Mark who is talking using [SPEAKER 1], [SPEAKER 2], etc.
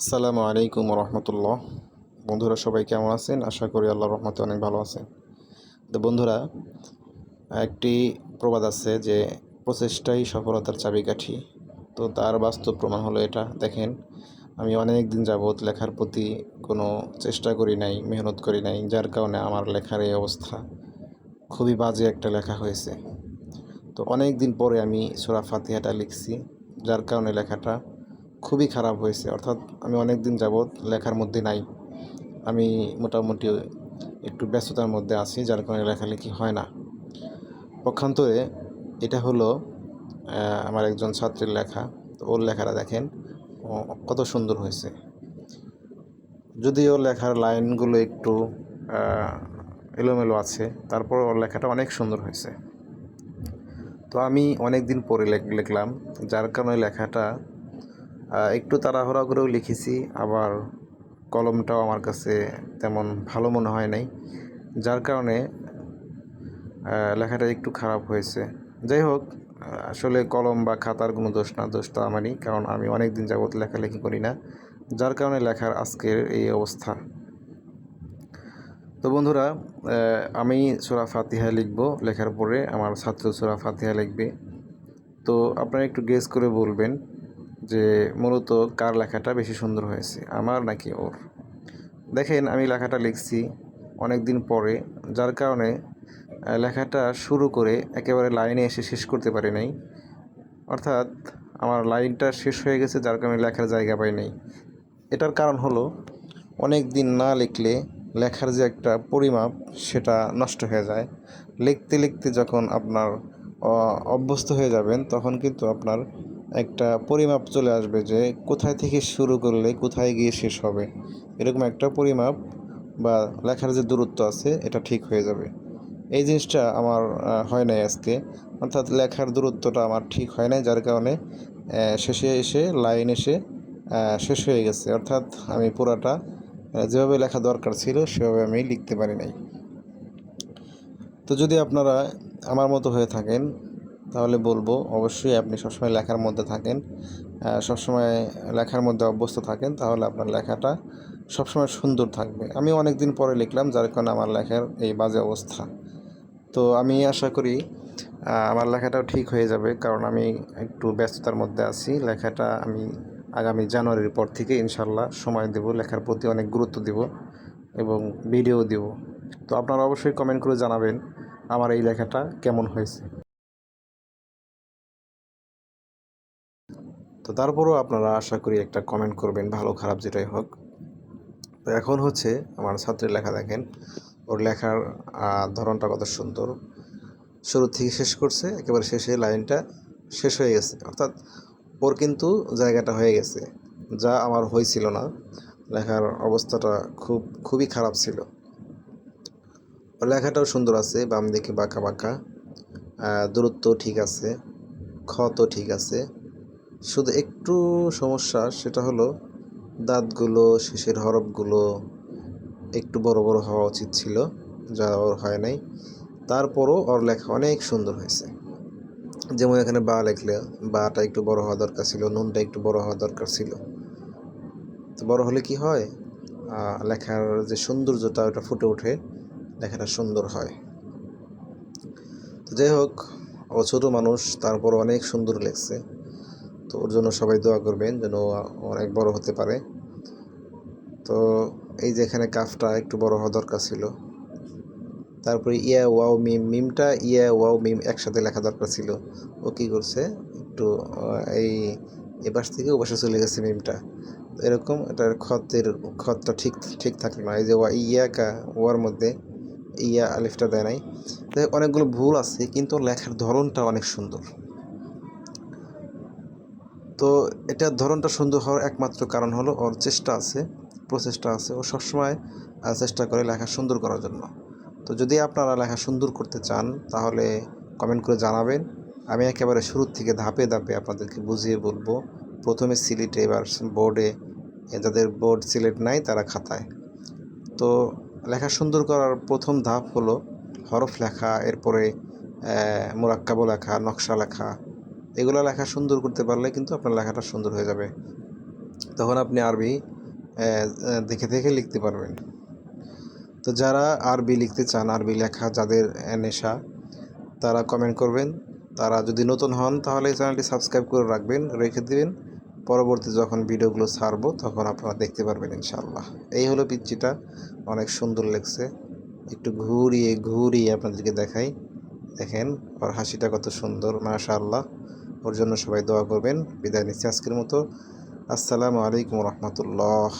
[SPEAKER 1] আসসালামু আলাইকুম রহমতুল্লাহ বন্ধুরা সবাই কেমন আছেন? আশা করি আল্লাহ রহমতে অনেক ভালো আছেন। তো বন্ধুরা, একটি প্রবাদ আছে যে প্রচেষ্টাই সফলতার চাবিকাঠি। তো তার বাস্তব প্রমাণ হলো এটা। দেখেন, আমি অনেক দিন যাবৎ লেখার প্রতি কোনো চেষ্টা করি নাই, মেহনত করি নাই, যার কারণে আমার লেখার এই অবস্থা খুবই বাজে একটা লেখা হয়েছে। তো অনেক দিন পরে আমি সোরা ফাতিহাটা লিখছি, যার কারণে লেখাটা খুবই খারাপ হয়েছে। অর্থাৎ আমি অনেক দিন যাবৎ লেখার মধ্যে নাই। আমি মোটামুটি একটু ব্যস্ততার মধ্যে আছি, যার কারণে লেখালেখি হয় না। পক্ষান্তরে এটা হলো আমার একজন ছাত্রের লেখা। তো ওর লেখাটা দেখেন কত সুন্দর হয়েছে। যদিও লেখার লাইনগুলো একটু এলোমেলো আছে তারপর ওর লেখাটা অনেক সুন্দর হয়েছে। তো আমি অনেক দিন পরে লেখ- লিখলাম, যার কারণে লেখাটা একটু তাড়াহুড়া করেও লিখেছি, আবার কলমটাও আমার কাছে তেমন ভালো মনে হয় নাই। যার কারণে লেখাটা একটু খারাপ হয়েছে। যাই হোক, আসলে কলম বা খাতার কোনো দোষ না দোষটা আমারই, কারণ আমি অনেক দিন যাবত লেখালেখি করি না। যার কারণে লেখার আজকের এই অবস্থা। তো বন্ধুরা আমি সোরা ফাতিহা লিখব, লেখার পরে আমার ছাত্র সোরা ফাতিহা লিখবে। তো আপনারা একটু গেস করে বলবেন যে মূলত কার লেখাটা বেশি সুন্দর হয়েছে, আমার নাকি ওর। দেখেন, আমি লেখাটা লিখছি অনেক দিন পরে, যার কারণে লেখাটা শুরু করে একেবারে লাইনে এসে শেষ করতে পারি নাই। অর্থাৎ, আমার লাইনটা শেষ হয়ে গেছে, যার কারণে লেখার জায়গা পাই নাই। এটার কারণ হলো অনেক দিন না লিখলে লেখার যে একটা পরিমাপ, সেটা নষ্ট হয়ে যায়। লিখতে লিখতে যখন আপনার অভ্যস্ত হয়ে যাবেন, তখন কিন্তু আপনার একটা পরিমাপ চলে আসবে যে কোথায় থেকে শুরু করলে কোথায় গিয়ে শেষ হবে। এরকম একটা পরিমাপ বা লেখার যে দূরত্ব আছে, এটা ঠিক হয়ে যাবে। এই জিনিসটা আমার হয় নাই আজকে। অর্থাৎ লেখার দূরত্বটা আমার ঠিক হয় নাই, যার কারণে শেষে এসে, লাইন এসে শেষ হয়ে গেছে। অর্থাৎ আমি পুরাটা যেভাবে লেখা দরকার ছিল, সেভাবে আমি লিখতে পারি নাই। তো যদি আপনারা আমার মতো হয়ে থাকেন তাহলে বলব, অবশ্যই আপনি সবসময় লেখার মধ্যে থাকেন। সবসময় লেখার মধ্যে অভ্যস্ত থাকেন, তাহলে আপনার লেখাটা সবসময় সুন্দর থাকবে। আমি অনেক দিন পরে লিখলাম, যার কারণে আমার লেখার এই বাজে অবস্থা। তো আমি আশা করি আমার লেখাটাও ঠিক হয়ে যাবে, কারণ আমি একটু ব্যস্ততার মধ্যে আছি। লেখাটা আমি আগামী জানুয়ারির পর থেকে ইনশাল্লাহ সময় দেব, লেখার প্রতি অনেক গুরুত্ব দেব এবং ভিডিও দেব। তো আপনারা অবশ্যই কমেন্ট করে জানাবেন, আমার এই লেখাটা কেমন হয়েছে। তো তারপরও আপনারা আশা করি একটা কমেন্ট করবেন, ভালো খারাপ যেটাই হোক। তো এখন হচ্ছে আমার ছাত্রের লেখা দেখেন। ওর লেখার ধরনটা কত সুন্দর। শুরু থেকে শেষ করছে, একেবারে শেষে লাইনটা শেষ হয়ে গেছে। অর্থাৎ ওর কিন্তু জায়গাটা হয়ে গেছে, যা আমার হয়েছিল না। লেখার অবস্থাটা খুব, খুবই খারাপ ছিল। ওর লেখাটাও সুন্দর আছে বাম দিকে বাঁকা। বাঁকা দূরত্ব ঠিক আছে ক্ষত ঠিক আছে। শুধু একটু সমস্যা সেটা হলো দাঁতগুলো শেষের হরফগুলো একটু বড় বড় হওয়া উচিত ছিল, যা ওর হয় নাই। তারপরও ওর লেখা অনেক সুন্দর হয়েছে। যেমন এখানে বা লেখলে বাটা একটু বড় হওয়া দরকার ছিল, নুনটা একটু বড় হওয়া দরকার ছিল। তো বড় হলে কি হয়? লেখার যে সৌন্দর্যটা ওটা ফুটে ওঠে, লেখাটা সুন্দর হয়। তো যাই হোক ও ছোটো মানুষ তারপর অনেক সুন্দর লেখছে। তো ওর জন্য সবাই দোয়া করবেন যেন অনেক বড় হতে পারে। তো এই যে এখানে কাফটা একটু বড় হওয়া দরকার ছিল। তারপরে ইয়া, ওয়াও, মিম, মিমটা ইয়া, ওয়াও, মিম একসাথে লেখা দরকার ছিল। ও কী করছে? একটু এই এপাশ থেকে ও ওপাশে চলে গেছে মিমটা। এরকম এটার খতের, খতটা ঠিক ঠিক থাকল না। এই যে ওয়া ইয়া কা ওয়ার মধ্যে ইয়া আলিফটা দেয় নাই। অনেকগুলো ভুল আছে, কিন্তু লেখার ধরনটা অনেক সুন্দর। তো এটার ধরনটা সুন্দর হওয়ার একমাত্র কারণ হলো ওর চেষ্টা আছে, প্রচেষ্টা আছে। ও সবসময় চেষ্টা করে লেখা সুন্দর করার জন্য। তো যদি আপনারা লেখা সুন্দর করতে চান, তাহলে কমেন্ট করে জানাবেন। আমি একেবারে শুরুর থেকে ধাপে ধাপে আপনাদেরকে বুঝিয়ে বলব। প্রথমে সিলেটে এবার বোর্ডে যাদের বোর্ড সিলেট নাই, তারা খাতায়। তো লেখা সুন্দর করার প্রথম ধাপ হলো হরফ লেখা, এরপরে মোরাক্কাবো লেখা, নকশা লেখা। এগুলো লেখা সুন্দর করতে পারলে কিন্তু আপনার লেখাটা সুন্দর হয়ে যাবে। তখন আপনি আরবি দেখে দেখে লিখতে পারবেন। তো যারা আরবি লিখতে চান, আরবি লেখা যাদের নেশা, তারা কমেন্ট করবেন। তারা যদি নতুন হন, তাহলে এই চ্যানেলটি সাবস্ক্রাইব করে রাখবেন, রেখে দিবেন। পরবর্তী যখন ভিডিওগুলো ছাড়বো, তখন আপনারা দেখতে পারবেন ইনশাল্লাহ এই হলো পিচ্চিটা, অনেক সুন্দর লেগছে। একটু ঘুরিয়ে ঘুরিয়ে আপনাদেরকে দেখাই। দেখেন, ওর হাসিটা কত সুন্দর, মাশাআল্লাহ। ওর জন্য সবাই দোয়া করবেন। বিদায় নিচ্ছি আজকের মতো। আসসালামু আলাইকুম রহমতুল্লাহ।